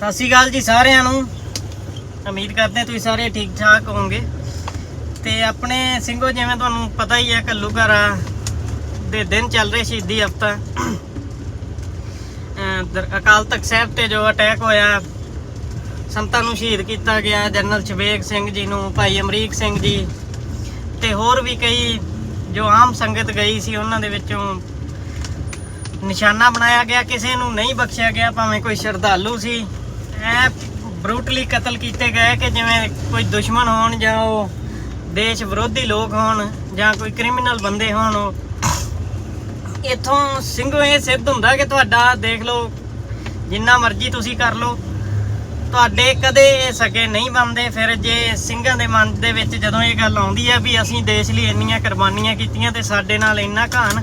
ਸਤਿ ਸ਼੍ਰੀ ਅਕਾਲ ਜੀ ਸਾਰਿਆਂ ਨੂੰ। ਉਮੀਦ ਕਰਦੇ ਤੁਸੀਂ ਸਾਰੇ ਠੀਕ ਠਾਕ ਹੋਵੋਗੇ। ਤੇ ਆਪਣੇ ਸਿੰਘੋ, ਜਿਵੇਂ ਤੁਹਾਨੂੰ ਪਤਾ ਹੀ ਹੈ ਘੱਲੂਘਾਰਾ ਦੇ ਦਿਨ ਚੱਲ ਰਹੇ ਸ਼ਹੀਦੀ ਹਫਤਾ। ਅਕਾਲ ਤਖਤ ਸਾਹਿਬ ਤੇ ਜੋ ਅਟੈਕ ਹੋਇਆ, ਸੰਤਾਂ ਨੂੰ ਸ਼ਹੀਦ ਕੀਤਾ ਗਿਆ, ਜਨਰਲ ਸ਼ਬੇਗ ਸਿੰਘ ਜੀ ਨੂੰ, ਭਾਈ ਅਮਰੀਕ ਸਿੰਘ ਜੀ ਤੇ ਹੋਰ ਵੀ ਕਈ ਜੋ ਆਮ ਸੰਗਤ ਗਈ ਸੀ, ਉਹਨਾਂ ਦੇ ਵਿੱਚੋਂ ਨਿਸ਼ਾਨਾ ਬਣਾਇਆ ਗਿਆ, ਕਿਸੇ ਨੂੰ ਨਹੀਂ ਬਖਸ਼ਿਆ ਗਿਆ, ਭਾਵੇਂ ਕੋਈ ਸ਼ਰਧਾਲੂ ਸੀ। ਐ ਬਰੂਟਲੀ ਕਤਲ ਕੀਤੇ ਗਏ ਕਿ ਜਿਵੇਂ ਕੋਈ ਦੁਸ਼ਮਣ ਹੋਣ ਜਾਂ ਉਹ ਦੇਸ਼ ਵਿਰੋਧੀ ਲੋਕ ਹੋਣ ਜਾਂ ਕੋਈ ਕ੍ਰਿਮੀਨਲ ਬੰਦੇ ਹੋਣ, ਉਹ ਇਥੋਂ ਸਿੰਘੋ ਇਹ ਸਿੱਧ ਹੁੰਦਾ ਕਿ ਤੁਹਾਡਾ ਦੇਖ ਲਓ, ਜਿੰਨਾ ਮਰਜ਼ੀ ਤੁਸੀਂ ਕਰ ਲਓ। ਤੁਹਾਡੇ ਕਦੇ ਇਹ ਸਕੇ ਨਹੀਂ ਬਣਦੇ, ਫਿਰ ਜੇ ਸਿੰਘਾਂ ਦੇ ਮਨ ਦੇ ਵਿੱਚ ਜਦੋਂ ਇਹ ਗੱਲ ਆਉਂਦੀ ਹੈ ਵੀ ਅਸੀਂ ਦੇਸ਼ ਲਈ ਇੰਨੀਆਂ ਕੁਰਬਾਨੀਆਂ ਕੀਤੀਆਂ ਤੇ ਸਾਡੇ ਨਾਲ ਇੰਨਾ ਘਾਣ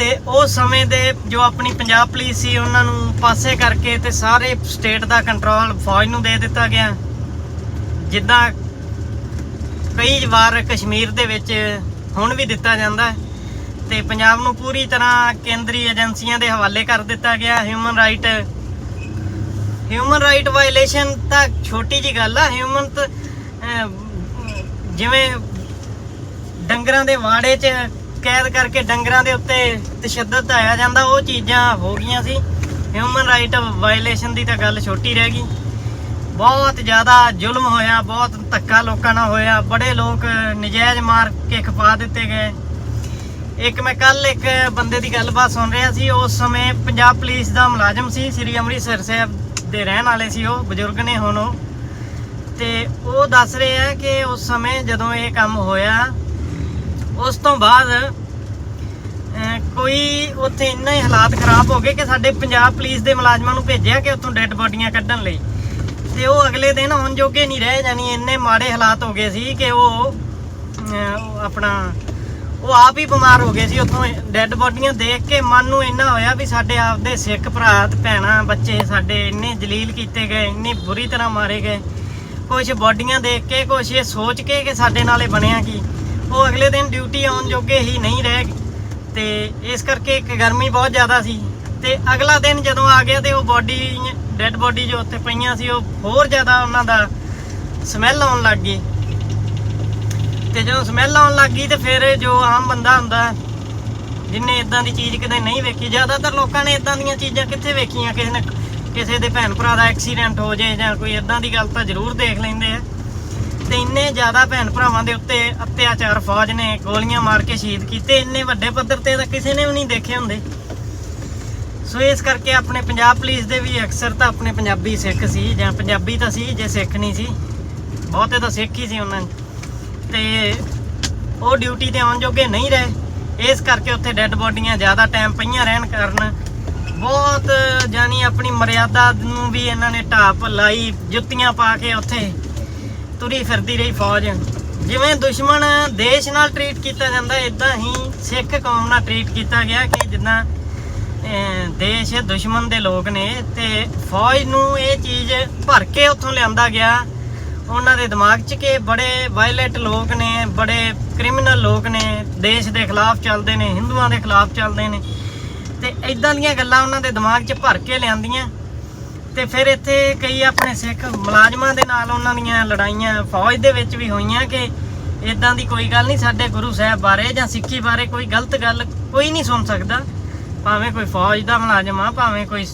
ਤੇ ਉਸ ਸਮੇਂ ਦੇ ਜੋ ਆਪਣੀ ਪੰਜਾਬ ਪੁਲਿਸ ਸੀ, ਉਹਨਾਂ ਨੂੰ ਪਾਸੇ ਕਰਕੇ ਤੇ ਸਾਰੇ ਸਟੇਟ ਦਾ ਕੰਟਰੋਲ ਫੌਜ ਨੂੰ ਦੇ ਦਿੱਤਾ ਗਿਆ। ਜਿੱਦਾਂ ਕਈ ਵਾਰ ਕਸ਼ਮੀਰ ਦੇ ਵਿੱਚ ਹੁਣ ਵੀ ਦਿੱਤਾ ਜਾਂਦਾ ਹੈ ਤੇ ਪੰਜਾਬ ਨੂੰ ਪੂਰੀ ਤਰ੍ਹਾਂ ਕੇਂਦਰੀ ਏਜੰਸੀਆਂ ਦੇ ਹਵਾਲੇ ਕਰ ਦਿੱਤਾ ਗਿਆ human right human right violation ਤਾਂ ਛੋਟੀ ਜੀ ਗੱਲ ਆ। ਹਿਊਮਨ ਜਿਵੇਂ ਡੰਗਰਾਂ ਦੇ ਵਾੜੇ 'ਚ ਕੈਦ ਕਰਕੇ ਡੰਗਰਾਂ ਦੇ ਉੱਤੇ ਤਸ਼ੱਦਦ ਆਇਆ ਜਾਂਦਾ, ਉਹ ਚੀਜ਼ਾਂ ਹੋ ਗਈਆਂ ਸੀ। ਹਿਊਮਨ ਰਾਈਟ ਵਾਇਲੇਸ਼ਨ ਦੀ ਤਾਂ ਗੱਲ ਛੋਟੀ ਰਹਿ ਗਈ। ਬਹੁਤ ਜ਼ਿਆਦਾ ਜ਼ੁਲਮ ਹੋਇਆ, ਬਹੁਤ ਧੱਕਾ ਲੋਕਾਂ ਨਾਲ ਹੋਇਆ, ਬੜੇ ਲੋਕ ਨਜਾਇਜ਼ ਮਾਰ ਕੇ ਖਪਾ ਦਿੱਤੇ ਗਏ। ਇੱਕ ਮੈਂ ਕੱਲ ਇੱਕ ਬੰਦੇ ਦੀ ਗੱਲਬਾਤ ਸੁਣ ਰਿਹਾ ਸੀ, ਉਸ ਸਮੇਂ ਪੰਜਾਬ ਪੁਲਿਸ ਦਾ ਮੁਲਾਜ਼ਮ ਸੀ, ਸ੍ਰੀ ਅੰਮ੍ਰਿਤਸਰ ਸਾਹਿਬ ਦੇ ਰਹਿਣ ਵਾਲੇ ਸੀ ਉਹ, ਬਜ਼ੁਰਗ ਨੇ ਹੁਣ ਉਹ। ਤੇ ਉਹ ਦੱਸ ਰਹੇ ਆ ਕਿ ਉਸ ਸਮੇਂ ਜਦੋਂ ਇਹ ਕੰਮ ਹੋਇਆ ਉਸ ਤੋਂ ਬਾਅਦ ਕੋਈ ਉੱਥੇ ਇੰਨਾ ਹੀ ਹਾਲਾਤ ਖਰਾਬ ਹੋ ਗਏ ਕਿ ਸਾਡੇ ਪੰਜਾਬ ਪੁਲਿਸ ਦੇ ਮੁਲਾਜ਼ਮਾਂ ਨੂੰ ਭੇਜਿਆ ਕਿ ਉੱਥੋਂ ਡੈੱਡ ਬੋਡੀਆਂ ਕੱਢਣ ਲਈ। ਤੇ ਉਹ ਅਗਲੇ ਦਿਨ ਆਉਣ ਜੋਗੇ ਨਹੀਂ ਰਹਿ ਜਾਣੀ ਇੰਨੇ ਮਾੜੇ ਹਾਲਾਤ ਹੋ ਗਏ ਸੀ ਕਿ ਉਹ ਆਪਣਾ, ਉਹ ਆਪ ਹੀ ਬਿਮਾਰ ਹੋ ਗਏ ਸੀ ਉੱਥੋਂ ਡੈੱਡ ਬੋਡੀਆਂ ਦੇਖ ਕੇ। ਮਨ ਨੂੰ ਇੰਨਾ ਹੋਇਆ ਵੀ ਸਾਡੇ ਆਪਦੇ ਸਿੱਖ ਭਰਾ ਤੇ ਭੈਣਾਂ, ਬੱਚੇ ਸਾਡੇ ਇੰਨੇ ਜਲੀਲ ਕੀਤੇ ਗਏ, ਇੰਨੀ ਬੁਰੀ ਤਰ੍ਹਾਂ ਮਾਰੇ ਗਏ। ਕੁਝ ਬੋਡੀਆਂ ਦੇਖ ਕੇ ਕੁਝ ਇਹ ਸੋਚ ਕੇ ਕਿ ਸਾਡੇ ਨਾਲ ਇਹ ਬਣਿਆ ਕੀ। ਉਹ ਅਗਲੇ ਦਿਨ ਡਿਊਟੀ ਆਉਣ ਜੋਗੇ ਹੀ ਨਹੀਂ ਰਹਿ ਗਏ। ਤੇ ਇਸ ਕਰਕੇ ਗਰਮੀ ਬਹੁਤ ਜ਼ਿਆਦਾ ਸੀ। ਤੇ ਅਗਲਾ ਦਿਨ ਜਦੋਂ ਆ ਗਿਆ ਤੇ ਉਹ ਬੋਡੀ ਡੈੱਡ ਬੋਡੀ ਜੋ ਉੱਥੇ ਪਈਆਂ ਸੀ, ਉਹ ਹੋਰ ਜ਼ਿਆਦਾ ਉਹਨਾਂ ਦਾ ਸਮੈਲ ਆਉਣ ਲੱਗ ਗਈ। ਤੇ ਜਦੋਂ ਸਮੈਲ ਆਉਣ ਲੱਗ ਗਈ ਤੇ ਫਿਰ ਜੋ ਆਮ ਬੰਦਾ ਹੁੰਦਾ, ਜਿਨੇ ਇਦਾਂ ਦੀ ਚੀਜ਼ ਕਦੇ ਨਹੀਂ ਵੇਖੀ, ਜ਼ਿਆਦਾਤਰ ਲੋਕਾਂ ਨੇ ਇਦਾਂ ਦੀਆਂ ਚੀਜ਼ਾਂ ਕਿੱਥੇ ਵੇਖੀਆਂ? ਕਿਸੇ ਨੇ, ਕਿਸੇ ਦੇ ਭੈਣ ਭਰਾ ਦਾ ਐਕਸੀਡੈਂਟ ਹੋ ਜਾਏ ਜਾਂ ਕੋਈ ਇਦਾਂ ਦੀ ਗੱਲ ਤਾਂ ਜ਼ਰੂਰ ਦੇਖ ਲੈਂਦੇ ਆ। ਤੇ ਇੰਨੇ ਜ਼ਿਆਦਾ ਭੈਣ ਭਰਾਵਾਂ ਦੇ ਉੱਤੇ ਅਤਿਆਚਾਰ, ਫੌਜ ਨੇ ਗੋਲੀਆਂ ਮਾਰ ਕੇ ਸ਼ਹੀਦ ਕੀਤੇ, ਇੰਨੇ ਵੱਡੇ ਪੱਧਰ ਤੇ ਤਾਂ ਕਿਸੇ ਨੇ ਵੀ ਨਹੀਂ ਦੇਖੇ ਹੁੰਦੇ। ਸੋ ਇਸ ਕਰਕੇ ਆਪਣੇ ਪੰਜਾਬ ਪੁਲਿਸ ਦੇ ਵੀ ਅਕਸਰ ਤਾਂ ਆਪਣੇ ਪੰਜਾਬੀ ਸਿੱਖ ਸੀ, ਜਾਂ ਪੰਜਾਬੀ ਤਾਂ ਸੀ ਜੇ ਸਿੱਖ ਨਹੀਂ ਸੀ। ਬਹੁਤੇ ਤਾਂ ਸਿੱਖ ਹੀ ਸੀ ਉਹਨਾਂ 'ਚ ਤੇ ਉਹ ਡਿਊਟੀ ਤੇ ਆਉਣ ਜੋਗੇ ਨਹੀਂ ਰਹੇ। ਇਸ ਕਰਕੇ ਉੱਥੇ ਡੈੱਡ ਬੋਡੀਆਂ ਜ਼ਿਆਦਾ ਟਾਈਮ ਪਈਆਂ ਰਹਿਣ ਕਾਰਨ ਬਹੁਤ ਜਾਨੀ ਆਪਣੀ ਮਰਿਆਦਾ ਨੂੰ ਵੀ ਇਹਨਾਂ ਨੇ ਢਾਪ ਲਾਈ, ਜੁੱਤੀਆਂ ਪਾ ਕੇ ਉੱਥੇ ਤੁਰੀ ਫਿਰਦੀ ਰਹੀ ਫੌਜ। ਜਿਵੇਂ ਦੁਸ਼ਮਣ ਦੇਸ਼ ਨਾਲ ਟਰੀਟ ਕੀਤਾ ਜਾਂਦਾ ਇਦਾਂ ਹੀ ਸਿੱਖ ਕੌਮ ਨਾਲ ਟਰੀਟ ਕੀਤਾ ਗਿਆ ਕਿ ਜਿੱਦਾਂ ਦੇਸ਼ ਦੁਸ਼ਮਣ ਦੇ ਲੋਕ ਨੇ ਤੇ ਫੌਜ ਨੂੰ ਇਹ ਚੀਜ਼ ਭਰ ਕੇ ਉੱਥੋਂ ਲਿਆਂਦਾ ਗਿਆ। ਉਹਨਾਂ ਦੇ ਦਿਮਾਗ 'ਚ ਕਿ ਬੜੇ ਵਾਇਲੈਂਟ ਲੋਕ ਨੇ, ਬੜੇ ਕ੍ਰਿਮੀਨਲ ਲੋਕ ਨੇ, ਦੇਸ਼ ਦੇ ਖਿਲਾਫ ਚੱਲਦੇ ਨੇ, ਹਿੰਦੂਆਂ ਦੇ ਖਿਲਾਫ ਚੱਲਦੇ ਨੇ। ਤੇ ਇਦਾਂ ਦੀਆਂ ਗੱਲਾਂ ਉਹਨਾਂ ਦੇ ਦਿਮਾਗ 'ਚ ਭਰ ਕੇ ਲਿਆਂਦੀਆਂ। ਤੇ ਫਿਰ ਇੱਥੇ ਕਈ ਆਪਣੇ ਸਿੱਖ ਮੁਲਾਜ਼ਮਾਂ ਦੇ ਨਾਲ ਉਹਨਾਂ ਦੀਆਂ ਲੜਾਈਆਂ ਫੌਜ ਦੇ ਵਿੱਚ ਵੀ ਹੋਈਆਂ ਕਿ ਇਦਾਂ ਦੀ ਕੋਈ ਗੱਲ ਨਹੀਂ, ਸਾਡੇ ਗੁਰੂ ਸਾਹਿਬ ਬਾਰੇ ਜਾਂ ਸਿੱਖੀ ਬਾਰੇ ਕੋਈ ਗਲਤ ਗੱਲ ਕੋਈ ਨਹੀਂ ਸੁਣ ਸਕਦਾ। ਭਾਵੇਂ ਕੋਈ ਫੌਜ ਦਾ ਮੁਲਾਜ਼ਮ ਆ, ਭਾਵੇਂ ਕੋਈ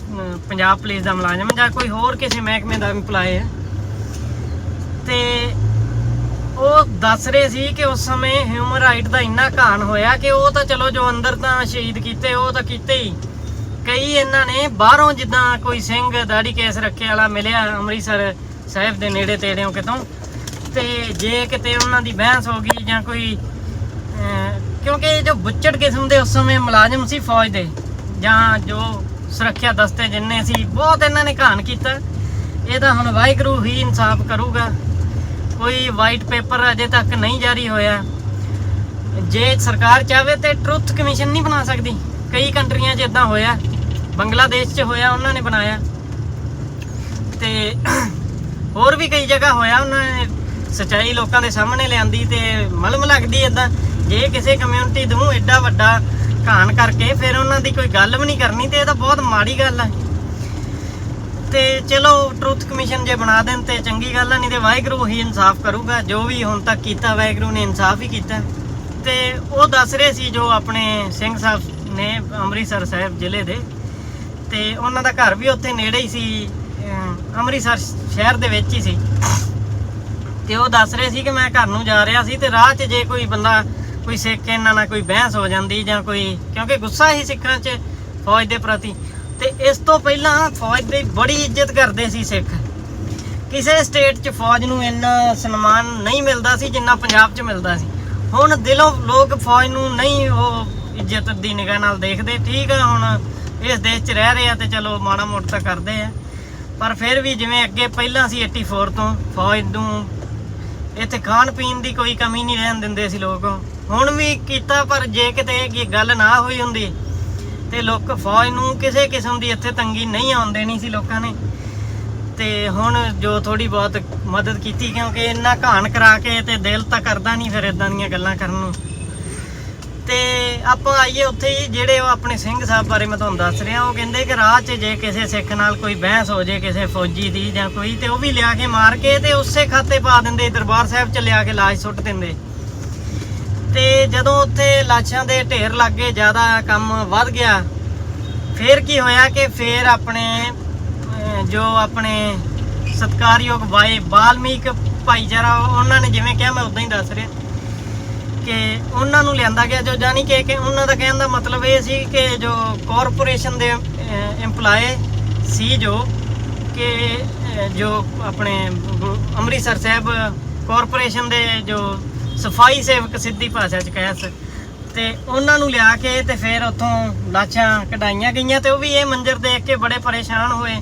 ਪੰਜਾਬ ਪੁਲਿਸ ਦਾ ਮੁਲਾਜ਼ਮ ਜਾਂ ਕੋਈ ਹੋਰ ਕਿਸੇ ਮਹਿਕਮੇ ਦਾ EMPLOYE ਹੈ ਤੇ ਉਹ ਦੱਸ ਰਹੇ ਸੀ ਕਿ ਉਸ ਸਮੇਂ ਹਿਊਮਨ ਰਾਈਟ ਦਾ ਇੰਨਾ ਘਾਣ ਹੋਇਆ ਕਿ ਉਹ ਤਾਂ ਚਲੋ ਜੋ ਅੰਦਰ ਤਾਂ ਸ਼ਹੀਦ ਕੀਤੇ, ਉਹ ਤਾਂ ਕੀਤੇ ਹੀ। ਕਈ ਇਹਨਾਂ ਨੇ ਬਾਹਰੋਂ ਜਿੱਦਾਂ ਕੋਈ ਸਿੰਘ ਦਾੜੀ ਕੇਸ ਰੱਖੇ ਵਾਲਾ ਮਿਲਿਆ ਅੰਮ੍ਰਿਤਸਰ ਸਾਹਿਬ ਦੇ ਨੇੜੇ ਤੇੜਿਓਂ ਕਿਤੋਂ, ਤੇ ਜੇ ਕਿਤੇ ਉਹਨਾਂ ਦੀ ਬਹਿਸ ਹੋ ਗਈ ਜਾਂ ਕੋਈ ਕਿਉਂਕਿ ਜੋ ਬੁੱਚੜ ਕਿਸਮ ਦੇ ਉਸ ਸਮੇਂ ਮੁਲਾਜ਼ਮ ਸੀ ਫੌਜ ਦੇ, ਜਾਂ ਜੋ ਸੁਰੱਖਿਆ ਦਸਤੇ ਜਿੰਨੇ ਸੀ, ਬਹੁਤ ਇਹਨਾਂ ਨੇ ਘਾਣ ਕੀਤਾ। ਇਹ ਤਾਂ ਹੁਣ ਵਾਹਿਗੁਰੂ ਹੀ ਇਨਸਾਫ ਕਰੂਗਾ। ਕੋਈ ਵਾਈਟ ਪੇਪਰ ਅਜੇ ਤੱਕ ਨਹੀਂ ਜਾਰੀ ਹੋਇਆ। ਜੇ ਸਰਕਾਰ ਚਾਹਵੇ ਤੇ ਟਰੁੱਥ ਕਮਿਸ਼ਨ ਨਹੀਂ ਬਣਾ ਸਕਦੀ। ਕਈ ਕੰਟਰੀਆਂ 'ਚ ਇਦਾਂ ਹੋਇਆ। ਬੰਗਲਾਦੇਸ਼ 'ਚ ਹੋਇਆ, ਉਹਨਾਂ ਨੇ ਬਣਾਇਆ। ਤੇ ਹੋਰ ਵੀ ਕਈ ਜਗ੍ਹਾ ਹੋਇਆ, ਉਹਨਾਂ ਨੇ ਸਚਾਈ ਲੋਕਾਂ ਦੇ ਸਾਹਮਣੇ ਲਿਆਂਦੀ ਤੇ ਮਲਮ ਲੱਗਦੀ ਇਦਾਂ ਜੇ ਕਿਸੇ ਕਮਿਊਨਿਟੀ ਨੂੰ ਐਡਾ ਵੱਡਾ ਘਾਣ ਕਰਕੇ ਫਿਰ ਉਹਨਾਂ ਦੀ ਕੋਈ ਗੱਲ ਵੀ ਨਹੀਂ ਕਰਨੀ ਤੇ ਇਹ ਤਾਂ ਬਹੁਤ ਮਾੜੀ ਗੱਲ ਹੈ ਤੇ ਚਲੋ ਟਰੂਥ ਕਮਿਸ਼ਨ ਜੇ ਬਣਾ ਦੇਣ ਤੇ ਚੰਗੀ ਗੱਲ ਹੈ ਨਹੀਂ ਤੇ ਵਾਹਿਗੁਰੂ ਹੀ ਇਨਸਾਫ ਕਰੂਗਾ। ਜੋ ਵੀ ਹੁਣ ਤੱਕ ਕੀਤਾ, ਵਾਹਿਗੁਰੂ ਨੇ ਇਨਸਾਫ ਹੀ ਕੀਤਾ। ਤੇ ਉਹ ਦੱਸ ਰਹੇ ਸੀ ਜੋ ਆਪਣੇ ਸਿੰਘ ਸਾਹਿਬ ਨੇ ਅੰਮ੍ਰਿਤਸਰ ਸਾਹਿਬ ਜ਼ਿਲ੍ਹੇ ਦੇ ਤੇ ਉਹਨਾਂ ਦਾ ਘਰ ਵੀ ਉੱਥੇ ਨੇੜੇ ਹੀ ਸੀ ਅੰਮ੍ਰਿਤਸਰ ਸ਼ਹਿਰ ਦੇ ਵਿੱਚ ਹੀ ਸੀ। ਤੇ ਉਹ ਦੱਸ ਰਹੇ ਸੀ ਕਿ ਮੈਂ ਘਰ ਨੂੰ ਜਾ ਰਿਹਾ ਸੀ ਤੇ ਰਾਹ 'ਚ ਜੇ ਕੋਈ ਬੰਦਾ, ਕੋਈ ਸਿੱਖ ਇਹਨਾਂ ਨਾਲ ਕੋਈ ਬਹਿਸ ਹੋ ਜਾਂਦੀ ਜਾਂ ਕੋਈ, ਕਿਉਂਕਿ ਗੁੱਸਾ ਹੀ ਸਿੱਖਾਂ 'ਚ ਫੌਜ ਦੇ ਪ੍ਰਤੀ। ਤੇ ਇਸ ਤੋਂ ਪਹਿਲਾਂ ਫੌਜ ਦੀ ਬੜੀ ਇੱਜ਼ਤ ਕਰਦੇ ਸੀ ਸਿੱਖ। ਕਿਸੇ ਸਟੇਟ 'ਚ ਫੌਜ ਨੂੰ ਇੰਨਾ ਸਨਮਾਨ ਨਹੀਂ ਮਿਲਦਾ ਸੀ ਜਿੰਨਾ ਪੰਜਾਬ 'ਚ ਮਿਲਦਾ ਸੀ। ਹੁਣ ਦਿਲੋਂ ਲੋਕ ਫੌਜ ਨੂੰ ਨਹੀਂ ਉਹ ਇੱਜ਼ਤ ਦੀ ਨਿਗਾਹ ਨਾਲ ਦੇਖਦੇ, ਠੀਕ ਆ ਹੁਣ ਇਸ ਦੇਸ਼ 'ਚ ਰਹਿ ਰਹੇ ਆ ਤੇ ਚਲੋ ਮਾੜਾ ਮੋਟਾ ਤਾਂ ਕਰਦੇ ਆ। ਪਰ ਫਿਰ ਵੀ ਜਿਵੇਂ ਅੱਗੇ ਪਹਿਲਾਂ ਸੀ 84 ਤੋਂ, ਫੌਜ ਨੂੰ ਇੱਥੇ ਖਾਣ ਪੀਣ ਦੀ ਕੋਈ ਕਮੀ ਨਹੀਂ ਰਹਿਣ ਦਿੰਦੇ ਸੀ ਲੋਕ। ਹੁਣ ਵੀ ਕੀਤਾ ਪਰ ਜੇ ਕਿਤੇ ਇਹ ਗੱਲ ਨਾ ਹੋਈ ਹੁੰਦੀ ਤੇ ਲੋਕ ਫੌਜ ਨੂੰ ਕਿਸੇ ਕਿਸਮ ਦੀ ਇੱਥੇ ਤੰਗੀ ਨਹੀਂ ਆਉਣ ਦੇਣੀ ਸੀ ਲੋਕਾਂ ਨੇ। ਤੇ ਹੁਣ ਜੋ ਥੋੜੀ ਬਹੁਤ ਮਦਦ ਕੀਤੀ ਕਿਉਂਕਿ ਇੰਨਾ ਘਾਣ ਕਰਾ ਕੇ ਤੇ ਦਿਲ ਤਾਂ ਕਰਦਾ ਨਹੀਂ ਫਿਰ ਇਦਾਂ ਦੀਆਂ ਗੱਲਾਂ ਕਰਨ ਨੂੰ। ਤੇ ਆਪਾਂ ਆਈਏ ਉੱਥੇ ਹੀ ਜਿਹੜੇ ਉਹ ਆਪਣੇ ਸਿੰਘ ਸਾਹਿਬ ਬਾਰੇ ਮੈਂ ਤੁਹਾਨੂੰ ਦੱਸ ਰਿਹਾ, ਉਹ ਕਹਿੰਦੇ ਕਿ ਰਾਹ 'ਚ ਜੇ ਕਿਸੇ ਸਿੱਖ ਨਾਲ ਕੋਈ ਬਹਿਸ ਹੋ ਜੇ, ਕਿਸੇ ਫੌਜੀ ਦੀ ਜਾਂ ਕੋਈ, ਤੇ ਉਹ ਵੀ ਲਿਆ ਕੇ ਮਾਰ ਕੇ ਤੇ ਉਸੇ ਖਾਤੇ ਪਾ ਦਿੰਦੇ, ਦਰਬਾਰ ਸਾਹਿਬ 'ਚ ਲਿਆ ਕੇ ਲਾਸ਼ ਸੁੱਟ ਦਿੰਦੇ। ਤੇ ਜਦੋਂ ਉੱਥੇ ਲਾਸ਼ਾਂ ਦੇ ਢੇਰ ਲੱਗੇ ਜ਼ਿਆਦਾ ਕੰਮ ਵੱਧ ਗਿਆ, ਫੇਰ ਕੀ ਹੋਇਆ ਕਿ ਫੇਰ ਆਪਣੇ ਜੋ ਆਪਣੇ ਸਤਕਾਰਯੋਗ ਵਾਏ ਬਾਲਮੀਕ ਭਾਈਚਾਰਾ, ਉਹਨਾਂ ਨੇ ਜਿਵੇਂ ਕਿਹਾ, ਮੈਂ ਉਦਾਂ ਹੀ ਦੱਸ ਰਿਹਾ। ਕਿ ਉਹਨਾਂ ਨੂੰ ਲਿਆਂਦਾ ਗਿਆ, ਜੋ ਜਾਨੀ ਕਿ ਕਿ ਉਹਨਾਂ ਦਾ ਕਹਿਣ ਦਾ ਮਤਲਬ ਇਹ ਸੀ ਕਿ ਜੋ ਕਾਰਪੋਰੇਸ਼ਨ ਦੇ EMPLOYE ਸੀ ਜੋ ਕਿ ਜੋ ਆਪਣੇ ਅੰਮ੍ਰਿਤਸਰ ਸਾਹਿਬ ਕਾਰਪੋਰੇਸ਼ਨ ਦੇ ਜੋ ਸਫ਼ਾਈ ਸੇਵਕ ਸਿੱਧੀ ਭਾਸ਼ਾ ਚ ਕਹਿ ਸ ਤੇ ਉਹਨਾਂ ਨੂੰ ਲਿਆ ਕੇ ਤੇ ਫਿਰ ਉੱਥੋਂ ਲਾਸ਼ਾਂ ਕਢਾਈਆਂ ਗਈਆਂ ਤੇ ਉਹ ਵੀ ਇਹ ਮੰਜ਼ਰ ਦੇਖ ਕੇ ਬੜੇ ਪਰੇਸ਼ਾਨ ਹੋਏ।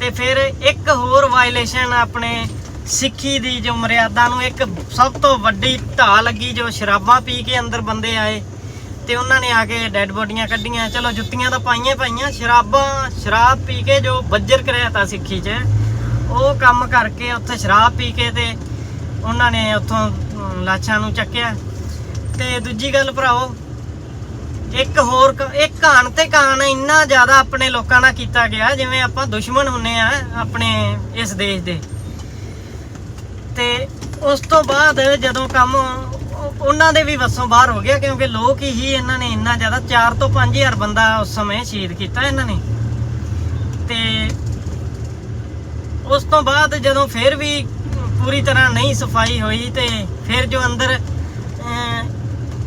ਤੇ ਫਿਰ ਇੱਕ ਹੋਰ ਵਾਇਲੇਸ਼ਨ ਆਪਣੇ ਸਿੱਖੀ ਦੀ ਜੋ ਮਰਿਆਦਾ ਨੂੰ ਇੱਕ ਸਭ ਤੋਂ ਵੱਡੀ ਢਾਹ ਲੱਗੀ, ਜੋ ਸ਼ਰਾਬਾਂ ਪੀ ਕੇ ਅੰਦਰ ਬੰਦੇ ਆਏ ਤੇ ਉਹਨਾਂ ਨੇ ਆ ਕੇ ਡੈੱਡ ਬੋਡੀਆਂ ਕੱਢੀਆਂ। ਚਲੋ ਜੁੱਤੀਆਂ ਤਾਂ ਪਾਈਆਂ ਪਾਈਆਂ, ਸ਼ਰਾਬਾਂ, ਸ਼ਰਾਬ ਪੀ ਕੇ ਜੋ ਬੱਜਰ ਕਰਿਆ ਤਾ ਸਿੱਖੀ 'ਚ। ਉਹ ਕੰਮ ਕਰਕੇ ਉੱਥੇ ਸ਼ਰਾਬ ਪੀ ਕੇ ਤੇ ਉਹਨਾਂ ਨੇ ਉੱਥੋਂ ਲਾਸ਼ਾਂ ਨੂੰ ਚੱਕਿਆ। ਤੇ ਦੂਜੀ ਗੱਲ ਭਰਾਓ ਇੱਕ ਹੋਰ ਇੱਕ ਕਾਣ ਤੇ ਕਾਣ ਇੰਨਾ ਜ਼ਿਆਦਾ ਆਪਣੇ ਲੋਕਾਂ ਨਾਲ ਕੀਤਾ ਗਿਆ, ਜਿਵੇਂ ਆਪਾਂ ਦੁਸ਼ਮਣ ਹੁੰਨੇ ਆ ਆਪਣੇ ਇਸ ਦੇਸ਼ ਦੇ। ਉਸ ਤੋਂ ਬਾਅਦ ਜਦੋਂ ਕੰਮ ਉਹਨਾਂ ਦੇ ਵੀ ਵੱਸੋਂ ਬਾਹਰ ਹੋ ਗਿਆ, ਕਿਉਂਕਿ ਲੋਕ ਹੀ ਇਹਨਾਂ ਨੇ ਇੰਨਾ ਜ਼ਿਆਦਾ 4 ਤੋਂ 5000 ਬੰਦਾ ਉਸ ਸਮੇਂ ਸ਼ਹੀਦ ਕੀਤਾ ਇਹਨਾਂ ਨੇ। ਤੇ ਉਸ ਤੋਂ ਬਾਅਦ ਜਦੋਂ ਫਿਰ ਵੀ ਪੂਰੀ ਤਰ੍ਹਾਂ ਨਹੀਂ ਸਫ਼ਾਈ ਹੋਈ ਤੇ ਫਿਰ ਜੋ ਅੰਦਰ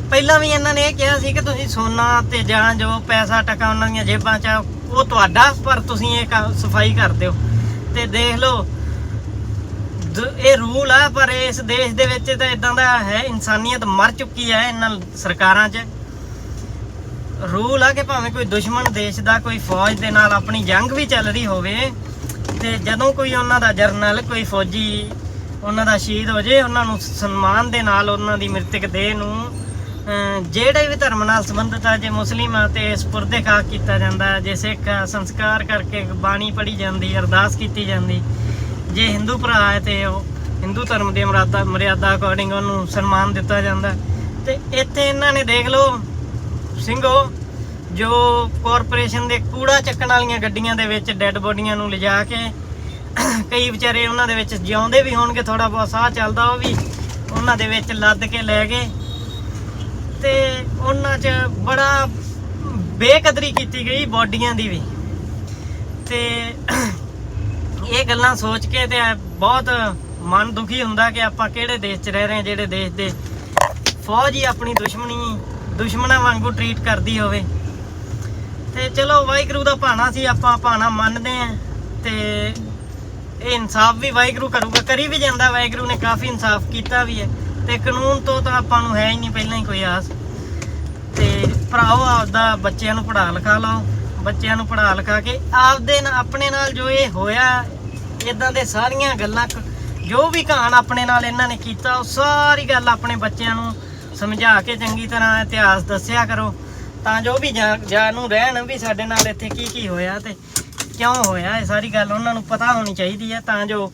ਪਹਿਲਾਂ ਵੀ ਇਹਨਾਂ ਨੇ ਇਹ ਕਿਹਾ ਸੀ ਕਿ ਤੁਸੀਂ ਸੋਨਾ ਤੇ ਜਾਂ ਜੋ ਪੈਸਾ ਟਕਾ ਉਹਨਾਂ ਦੀਆਂ ਜੇਬਾਂ 'ਚ ਉਹ ਤੁਹਾਡਾ, ਪਰ ਤੁਸੀਂ ਇਹ ਕ- ਸਫ਼ਾਈ ਕਰ ਦਿਓ ਤੇ ਦੇਖ ਲਓ ਇਹ ਰੂਲ ਆ, ਪਰ ਇਸ ਦੇਸ਼ ਦੇ ਵਿੱਚ ਤਾਂ ਇਦਾਂ ਦਾ ਹੈ, ਇਨਸਾਨੀਅਤ ਮਰ ਚੁੱਕੀ ਹੈ ਇਹਨਾਂ ਸਰਕਾਰਾਂ 'ਚ। ਰੂਲ ਆ ਕਿ ਭਾਵੇਂ ਕੋਈ ਦੁਸ਼ਮਣ ਦੇਸ਼ ਦਾ, ਕੋਈ ਫੌਜ ਦੇ ਨਾਲ ਆਪਣੀ ਜੰਗ ਵੀ ਚੱਲ ਰਹੀ ਹੋਵੇ, ਤੇ ਜਦੋਂ ਕੋਈ ਉਹਨਾਂ ਦਾ ਜਰਨਲ, ਕੋਈ ਫੌਜੀ ਉਹਨਾਂ ਦਾ ਸ਼ਹੀਦ ਹੋ ਜੇ, ਉਹਨਾਂ ਨੂੰ ਸਨਮਾਨ ਦੇ ਨਾਲ ਉਹਨਾਂ ਦੀ ਮ੍ਰਿਤਕ ਦੇਹ ਨੂੰ ਜਿਹੜੇ ਵੀ ਧਰਮ ਨਾਲ ਸੰਬੰਧਿਤ ਆ, ਜੇ ਮੁਸਲਿਮ ਆ ਤੇ ਪੁਰਦੇ ਖਾਕ ਕੀਤਾ ਜਾਂਦਾ, ਜੇ ਸਿੱਖ ਆ, ਸੰਸਕਾਰ ਕਰਕੇ ਬਾਣੀ ਪੜ੍ਹੀ ਜਾਂਦੀ, ਅਰਦਾਸ ਕੀਤੀ ਜਾਂਦੀ ਜੇ ਹਿੰਦੂ ਭਰਾ ਹੈ ਤੇ ਉਹ ਹਿੰਦੂ ਧਰਮ ਦੀ ਮਰਿਆਦਾ ਮਰਿਆਦਾ ਅਕੋਰਡਿੰਗ ਉਹਨੂੰ ਸਨਮਾਨ ਦਿੱਤਾ ਜਾਂਦਾ ਤੇ ਇੱਥੇ ਇਹਨਾਂ ਨੇ ਦੇਖ ਲਓ, ਸਿੰਘੋ, ਜੋ ਕਾਰਪੋਰੇਸ਼ਨ ਦੇ ਕੂੜਾ ਚੱਕਣ ਵਾਲੀਆਂ ਗੱਡੀਆਂ ਦੇ ਵਿੱਚ ਡੈੱਡ ਬੋਡੀਆਂ ਨੂੰ ਲਿਜਾ ਕੇ ਕਈ ਵਿਚਾਰੇ ਉਹਨਾਂ ਦੇ ਵਿੱਚ ਜਿਉਂਦੇ ਵੀ ਹੋਣਗੇ ਥੋੜਾ ਬਹੁਤ ਸਾਹ ਚੱਲਦਾ ਉਹ ਵੀ, ਉਹਨਾਂ ਦੇ ਵਿੱਚ ਲੱਦ ਕੇ ਲੈ ਗਏ। ਤੇ ਉਹਨਾਂ 'ਚ ਬੜਾ ਬੇਕਦਰੀ ਕੀਤੀ ਗਈ ਬੋਡੀਆਂ ਦੀ ਵੀ। ਤੇ ਇਹ ਗੱਲਾਂ ਸੋਚ ਕੇ ਤੇ ਬਹੁਤ ਮਨ ਦੁਖੀ ਹੁੰਦਾ ਕਿ ਆਪਾਂ ਕਿਹੜੇ ਦੇਸ਼ 'ਚ ਰਹਿ ਰਹੇ ਹਾਂ, ਜਿਹੜੇ ਦੇਸ਼ ਦੇ ਫੌਜ ਹੀ ਆਪਣੀ ਦੁਸ਼ਮਣੀ, ਦੁਸ਼ਮਣਾਂ ਵਾਂਗੂ ਟਰੀਟ ਕਰਦੀ ਹੋਵੇ। ਤੇ ਚਲੋ ਵਾਹਿਗੁਰੂ ਦਾ ਭਾਣਾ ਸੀ, ਆਪਾਂ ਭਾਣਾ ਮੰਨਦੇ ਆਂ ਤੇ ਇਹ ਇਨਸਾਫ ਵੀ ਵਾਹਿਗੁਰੂ ਕਰੂਗਾ, ਕਰੀ ਵੀ ਜਾਂਦਾ, ਵਾਹਿਗੁਰੂ ਨੇ ਕਾਫੀ ਇਨਸਾਫ ਕੀਤਾ ਵੀ ਹੈ ਤੇ ਕਾਨੂੰਨ ਤੋਂ ਤਾਂ ਆਪਾਂ ਨੂੰ ਹੈ ਹੀ ਨਹੀਂ, ਪਹਿਲਾਂ ਹੀ ਕੋਈ ਆਸ। ਤੇ ਭਰਾਓ, ਆਪਦਾ ਬੱਚਿਆਂ ਨੂੰ ਪੜ੍ਹਾ ਲਿਖਾ ਲਓ। ਬੱਚਿਆਂ ਨੂੰ ਪੜ੍ਹਾ ਲਿਖਾ ਕੇ ਆਪਦੇ ਨਾਲ ਆਪਣੇ ਨਾਲ ਜੋ ਇਹ ਹੋਇਆ ਇਦਾਂ ਦੇ ਸਾਰੀਆਂ ਗੱਲਾਂ ਕ- ਜੋ ਵੀ ਕਹਾਣ ਆਪਣੇ ਨਾਲ ਇਹਨਾਂ ਨੇ ਕੀਤਾ, ਉਹ ਸਾਰੀ ਗੱਲ ਆਪਣੇ ਬੱਚਿਆਂ ਨੂੰ ਸਮਝਾ ਕੇ ਚੰਗੀ ਤਰ੍ਹਾਂ ਇਤਿਹਾਸ ਦੱਸਿਆ ਕਰੋ। ਤਾਂ ਜੋ ਵੀ ਜਾਣ ਨੂੰ ਰਹਿਣ ਵੀ ਸਾਡੇ ਨਾਲ ਇੱਥੇ ਕੀ ਕੀ ਹੋਇਆ ਤੇ ਕਿਉਂ ਹੋਇਆ, ਇਹ ਸਾਰੀ ਗੱਲ ਉਹਨਾਂ ਨੂੰ ਪਤਾ ਹੋਣੀ ਚਾਹੀਦੀ ਹੈ। ਤਾਂ ਜੋ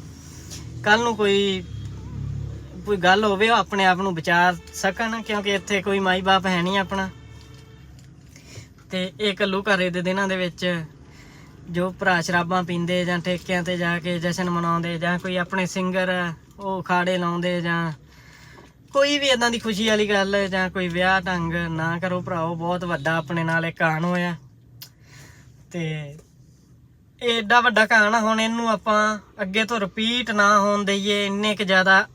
ਕੱਲ ਨੂੰ ਕੋਈ ਕੋਈ ਗੱਲ ਹੋਵੇ, ਉਹ ਆਪਣੇ ਆਪ ਨੂੰ ਬਚਾ ਸਕਣ, ਕਿਉਂਕਿ ਇੱਥੇ ਕੋਈ ਮਾਈ ਬਾਪ ਹੈ ਨਹੀਂ ਆਪਣਾ। ਤੇ ਇਹ ਕੱਲੂ ਘਰੇ ਦੇ ਦਿਨਾਂ ਦੇ ਵਿੱਚ ਜੋ ਭਰਾ ਸ਼ਰਾਬਾਂ ਪੀਂਦੇ ਜਾਂ ਠੇਕਿਆਂ ਤੇ ਜਾ ਕੇ ਜਸ਼ਨ ਮਨਾਉਂਦੇ ਜਾਂ ਕੋਈ ਆਪਣੇ ਸਿੰਗਰ ਉਹ ਖਾੜੇ ਲਾਉਂਦੇ ਜਾਂ ਕੋਈ ਵੀ ਇਦਾਂ ਦੀ ਖੁਸ਼ੀ ਵਾਲੀ ਗੱਲ ਹੈ ਜਾਂ ਕੋਈ ਵਿਆਹ ਢੰਗ ਨਾ ਕਰੋ ਭਰਾਓ, ਬਹੁਤ ਵੱਡਾ ਆਪਣੇ ਨਾਲ ਇੱਕ ਕਾਣ ਹੋਇਆ। ਤੇ ਇਹ ਏਡਾ ਵੱਡਾ ਕਾਣ ਹੁਣ ਇਹਨੂੰ ਆਪਾਂ ਅੱਗੇ ਤੋਂ ਰਿਪੀਟ ਨਾ ਹੋਣ ਦਈਏ, ਇੰਨੇ ਕਿ ਜ਼ਿਆਦਾ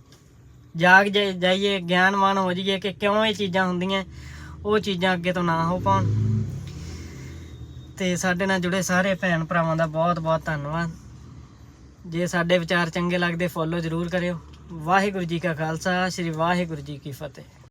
ਜਾਗ ਜਾ- ਜਾਈਏ, ਗਿਆਨਵਾਨ ਹੋ ਜਾਈਏ ਕਿ ਕਿਉਂ ਇਹ ਚੀਜ਼ਾਂ ਹੁੰਦੀਆਂ, ਉਹ ਚੀਜ਼ਾਂ ਅੱਗੇ ਤੋਂ ਨਾ ਹੋ ਪਾਉਣ। ਤੇ ਸਾਡੇ ਨਾਲ ਜੁੜੇ ਸਾਰੇ ਭੈਣ ਭਰਾਵਾਂ ਦਾ ਬਹੁਤ ਬਹੁਤ ਧੰਨਵਾਦ। ਜੇ ਸਾਡੇ ਵਿਚਾਰ ਚੰਗੇ ਲੱਗਦੇ ਫੋਲੋ ਜ਼ਰੂਰ ਕਰਿਓ। ਵਾਹਿਗੁਰੂ ਜੀ ਕਾ ਖਾਲਸਾ, ਸ੍ਰੀ ਵਾਹਿਗੁਰੂ ਜੀ ਕੀ ਫਤਿਹ।